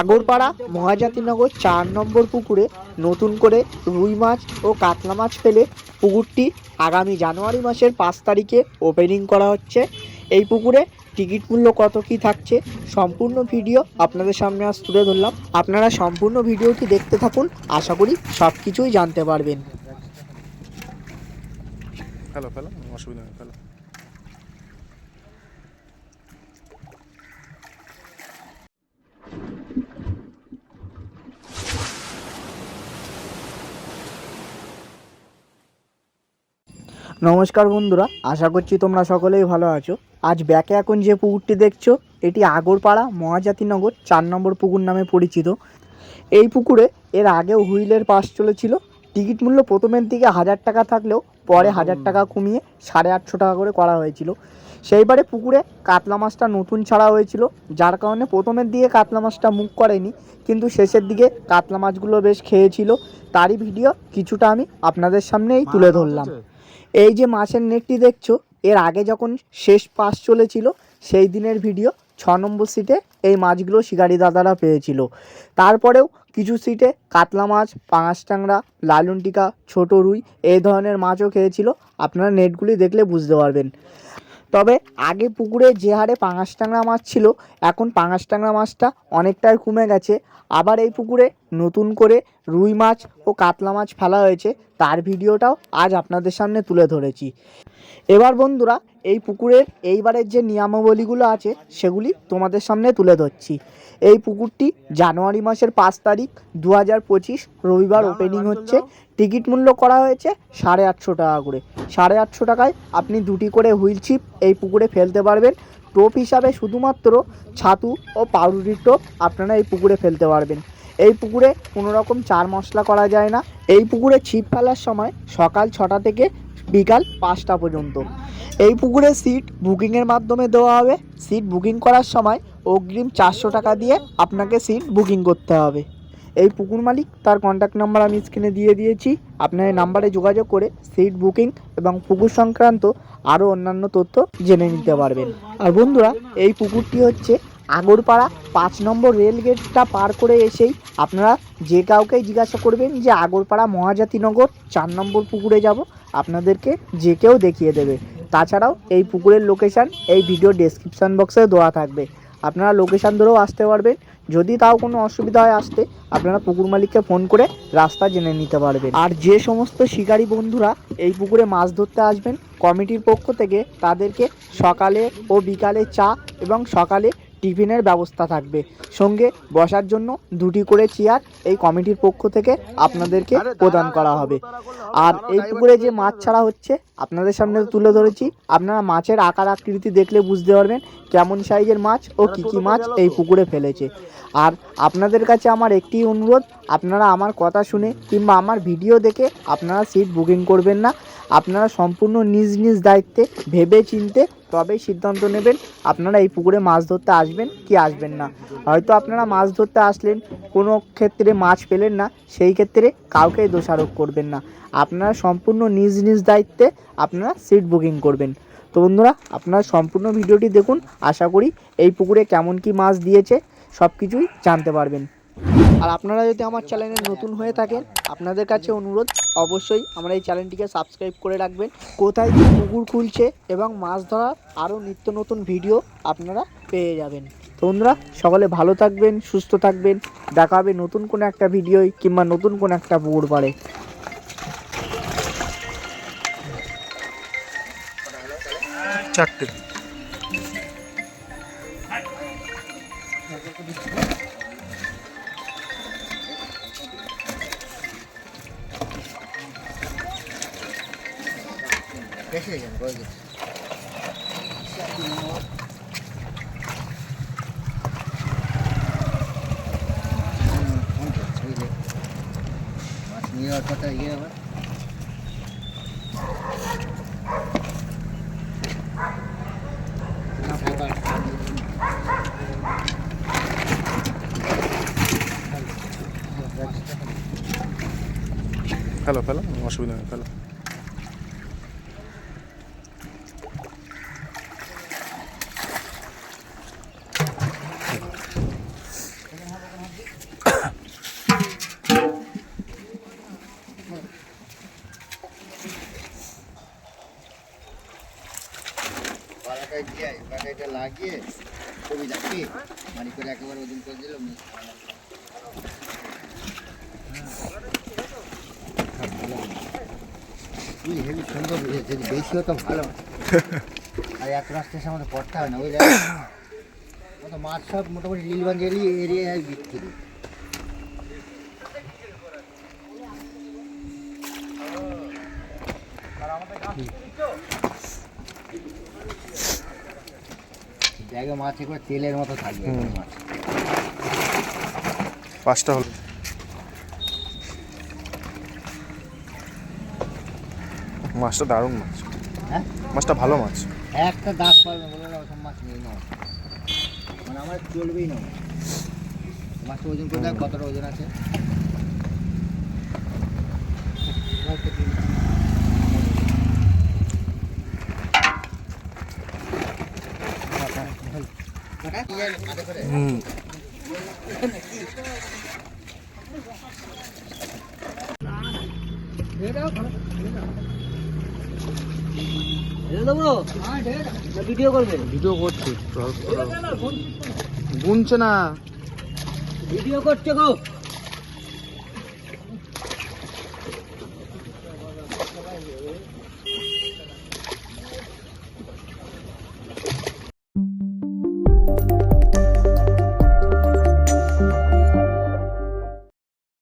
আগরপাড়া, মহাজাতিনগর, চার নম্বর পুকুরে নতুন করে রুই মাছ ও কাতলা মাছ ফেলে পুকুরটি আগামী জানুয়ারি মাসের পাঁচ তারিখে ওপেনিং করা হচ্ছে। এই পুকুরে টিকিট মূল্য কত কি থাকছে সম্পূর্ণ ভিডিও আপনাদের সামনে আজ তুলে ধরলাম। আপনারা সম্পূর্ণ ভিডিওটি দেখতে থাকুন, আশা করি সব কিছুই জানতে পারবেন। ফেলো ফেলো অসুবিধা নমস্কার বন্ধুরা, আশা করছি তোমরা সকলেই ভালো আছো। আজ ব্যাকে এখন যে পুকুরটি দেখছ, এটি আগরপাড়া মহাজাতিনগর চার নম্বর পুকুর নামে পরিচিত। এই পুকুরে এর আগেও হুইলের পাস চলেছিল। টিকিট মূল্য প্রথমের দিকে হাজার টাকা থাকলেও পরে হাজার টাকা কমিয়ে সাড়ে আটশো টাকা করে করা হয়েছিল। সেইবারে পুকুরে কাতলা মাছটা নতুন ছাড়া হয়েছিল, যার কারণে প্রথমের দিকে কাতলা মাছটা মুখ করেনি, কিন্তু শেষের দিকে কাতলা মাছগুলো বেশ খেয়েছিল। তারই ভিডিও কিছুটা আমি আপনাদের সামনেই তুলে ধরলাম। এই যে মাছের নেটটি দেখছ, এর আগে যখন শেষ পাস চলেছিল, সেই দিনের ভিডিও, ছ নম্বর সিটে এই মাছগুলো শিকারি দাদারা পেয়েছিল। তারপরেও কিছু সিটে কাতলা মাছ, পাঙাশ ট্যাংরা, লালুন টিকা, ছোটো রুই, এই ধরনের মাছও খেয়েছিল। আপনারা নেটগুলি দেখলে বুঝতে পারবেন। তবে আগে পুকুরে যে হারে পাঙাশ ট্যাংরা মাছ ছিল, এখন পাঙাশ ট্যাংরা মাছটা অনেকটাই কমে গেছে। আবার এই পুকুরে নতুন করে রুই মাছ ও কাতলা মাছ ফেলা হয়েছে তার ভিডিওটাও আজ আপনাদের সামনে তুলে ধরেছি। এবার বন্ধুরা এই পুকুরের এইবারের যে নিয়মাবলীগুলো আছে সেগুলি তোমাদের সামনে তুলে ধরছি। এই পুকুরটি জানুয়ারি মাসের পাঁচ তারিখ দু হাজার পঁচিশ রবিবার ওপেনিং হচ্ছে। টিকিট মূল্য করা হয়েছে সাড়ে আটশো টাকা করে। সাড়ে আটশো টাকায় আপনি দুটি করে হুইল ছিপ এই পুকুরে ফেলতে পারবেন। টোপ হিসাবে শুধুমাত্র ছাতু ও পাউরুটির টোপ আপনারা এই পুকুরে ফেলতে পারবেন। এই পুকুরে কোনো রকম চার মশলা করা যায় না। এই পুকুরে ছিপ ফেলার সময় সকাল ছটা থেকে বিকাল পাঁচটা পর্যন্ত। এই পুকুরে সিট বুকিংয়ের মাধ্যমে দেওয়া হবে। সিট বুকিং করার সময় অগ্রিম চারশো টাকা দিয়ে আপনাকে সিট বুকিং করতে হবে। এই পুকুর মালিক, তার কন্ট্যাক্ট নাম্বার আমি স্ক্রিনে দিয়ে দিয়েছি। আপনার এই নাম্বারে যোগাযোগ করে সিট বুকিং এবং পুকুর সংক্রান্ত আরও অন্যান্য তথ্য জেনে নিতে পারবেন। আর বন্ধুরা, এই পুকুরটি হচ্ছে আগরপাড়া পাঁচ নম্বর রেল গেটটা পার করে এসেই আপনারা যে কাউকেই জিজ্ঞাসা করবেন যে আগরপাড়া মহাজাতিনগর চার নম্বর পুকুরে যাব, আপনাদেরকে যে কেউ দেখিয়ে দেবে। তাছাড়াও এই পুকুরের লোকেশান এই ভিডিও ডেসক্রিপশান বক্সে দেওয়া থাকবে। আপনারা লোকেশান ধরেও আসতে পারবেন। যদি তাও কোনো অসুবিধা হয় আসতে, আপনারা পুকুর মালিককে ফোন করে রাস্তা জেনে নিতে পারবেন। আর যে সমস্ত শিকারী বন্ধুরা এই পুকুরে মাছ ধরতে আসবেন, কমিটির পক্ষ থেকে তাদেরকে সকালে ও বিকালে চা এবং সকালে টিফিনের ব্যবস্থা থাকবে। সঙ্গে বসার জন্য দুটি করে চেয়ার এই কমিটির পক্ষ থেকে আপনাদেরকে প্রদান করা হবে। আর এই পুকুরে যে মাছ ছাড়া হচ্ছে আপনাদের সামনে তুলে ধরেছি। আপনারা মাছের আকার আকৃতি দেখলে বুঝতে পারবেন কেমন সাইজের মাছ ও কী কী মাছ এই পুকুরে ফেলেছে। আর আপনাদের কাছে আমার একটি অনুরোধ আপনারা আমার কথা শুনে কিংবা আমার ভিডিও দেখে আপনারা সিট বুকিং করবেন না। আপনারা সম্পূর্ণ নিজ নিজ দায়িত্বে, ভেবে চিনতে তবেই সিদ্ধান্ত নেবেন আপনারা এই পুকুরে মাছ ধরতে আসবেন কি আসবেন না। হয়তো আপনারা মাছ ধরতে আসলেন, কোনো ক্ষেত্রে মাছ পেলেন না, সেই ক্ষেত্রে কাউকে দোষারোপ করবেন না। আপনারা সম্পূর্ণ নিজ নিজ দায়িত্বে আপনারা সিট বুকিং করবেন। তো বন্ধুরা, আপনারা সম্পূর্ণ ভিডিওটি দেখুন, আশা করি এই পুকুরে কেমন কি মাছ দিয়েছে সব কিছুই জানতে পারবেন। আর আপনারা যদি আমার চ্যানেলে নতুন হয়ে থাকেন, আপনাদের কাছে অনুরোধ, অবশ্যই আমার এই চ্যানেলটিকে সাবস্ক্রাইব করে রাখবেন। কোথায় কি পুকুর খুলছে এবং মাছ ধরার আরও নিত্য নতুন ভিডিও আপনারা পেয়ে যাবেন। তো বন্ধুরা, সকলে ভালো থাকবেন, সুস্থ থাকবেন। দেখা হবে নতুন কোনো একটা ভিডিও কিংবা নতুন কোনো একটা পুকুর পাড়ে। চারটে। মাছ নিয়ে যাওয়ার কথা ইয়ে আবার ফেলো ফেলো অসুবিধা নেই ফেলো এটা এটা লাগিয়ে ছবি দেখি মারি করে একেবারে ওজন করে দিল তুই হেবি সুন্দর যদি বেশি হতো ভালো। আর এত রাস্তার সামনে পড়তে হয় না ওই তো মাছ সব মোটামুটি নীলগঞ্জ এরিয়ায় বিক্রি ব্যাগে মাছ একবার তেলের মতো থাকবে। মাছ। পাঁচটা হলো। মাছটা দারুণ মাছ। হ্যাঁ? মাছটা ভালো মাছ। একটা দাস পারবে বলে না ওসব মাছ নেই না মানে আমার চলবেই না মাছটা ওজন করে কতটা ওজন আছে। ভিডিও করবে? ভিডিও করছে? গুনছে না। ভিডিও করছে গো।